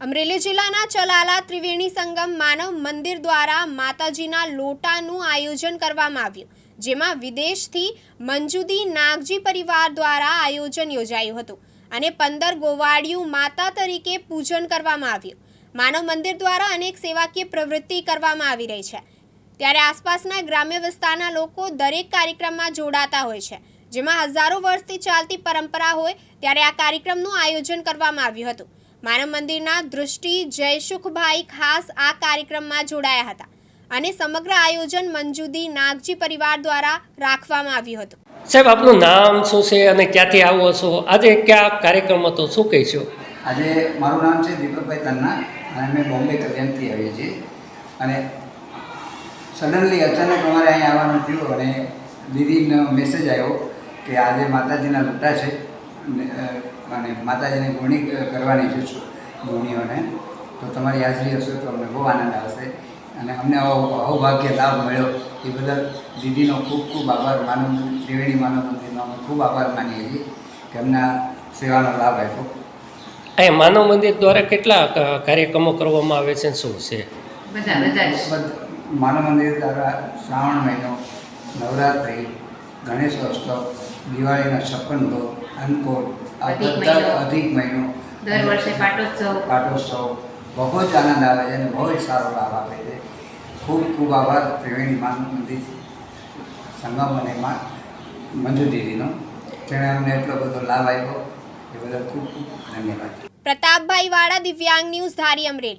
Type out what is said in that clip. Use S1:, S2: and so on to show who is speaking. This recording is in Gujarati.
S1: અમરેલી જિલ્લાના ચલાલા ત્રિવેણી સંગમ માનવ મંદિર દ્વારા માતાજીના લોટાનું આયોજન કરવામાં આવ્યું, જેમાં વિદેશથી મંજુદી નાગજી પરિવાર દ્વારા આયોજન યોજાયું હતું અને પંદર ગોવાળિયું માતા તરીકે પૂજન કરવામાં આવ્યું. માનવ મંદિર દ્વારા અનેક સેવાકીય પ્રવૃત્તિ કરવામાં આવી રહી છે. ત્યારે આસપાસના ગ્રામ્ય વિસ્તારના લોકો દરેક કાર્યક્રમમાં જોડાતા હોય છે, જેમાં હજારો વર્ષથી ચાલતી પરંપરા હોય ત્યારે આ કાર્યક્રમનું આયોજન કરવામાં આવ્યું હતું. માનવ મંદિરના દૃષ્ટિ જયસુખભાઈ ખાસ આ કાર્યક્રમમાં જોડાયા હતા અને સમગ્ર આયોજન મંજુદી નાગજી પરિવાર દ્વારા રાખવામાં આવ્યું હતું.
S2: સાહેબ આપનું નામ શું છે અને ક્યાંથી આવો છો? આજે ક્યાં કાર્યક્રમ હતો? શું કહીશું?
S3: આજે મારું નામ છે દીપકભાઈ તન્ના અને અમે બોમ્બે કલ્યાણથી આવીએ છીએ. અને સડનલી અચાનક અમારે અહીં આવવાનું થયું અને દીદીનો મેસેજ આવ્યો કે આજે માતાજીના લૂંટા છે. અને, માતાજીને ગુણી કરવાની ઈચ્છું છું ગુણીઓને. તો તમારી હાજરી હશે તો અમને બહુ આનંદ આવશે. અને અમને અહોભાગ્ય લાભ મળ્યો. એ બદલ દીદીનો ખૂબ ખૂબ આભાર. માનવ ત્રિવેણી માનવ મંદિરનો અમે ખૂબ આભાર માનીએ છીએ કે અમને આ સેવાનો લાભ આપ્યો.
S2: એ માનવ મંદિર દ્વારા કેટલા કાર્યક્રમો કરવામાં આવે છે શું છે?
S4: બધા બધા
S3: માનવ મંદિર દ્વારા શ્રાવણ મહિનો નવરાત્રિ ગણેશોત્સવ દિવાળીના છપ્પન ભોગ અન્નકોટ આ
S4: અધિક
S3: બધા
S4: મહિનો.
S3: અધિક મહિનો.
S4: દર વર્ષે પાટોત્સવ.
S3: પાટોત્સવ. બહુ જ આનંદ આવે છે અને બહુ જ સારો લાભ આપે છે. ખૂબ ખૂબ આભાર ત્રિવેણી માન મંદિર સંગમ અને માં મંજુ જેણે અમને એટલો બધો લાભ આપ્યો. એ બદલ ખૂબ ખૂબ ધન્યવાદ.
S1: પ્રતાપભાઈ વાળા દિવ્યાંગ ન્યૂઝ ધારી અમરેલી.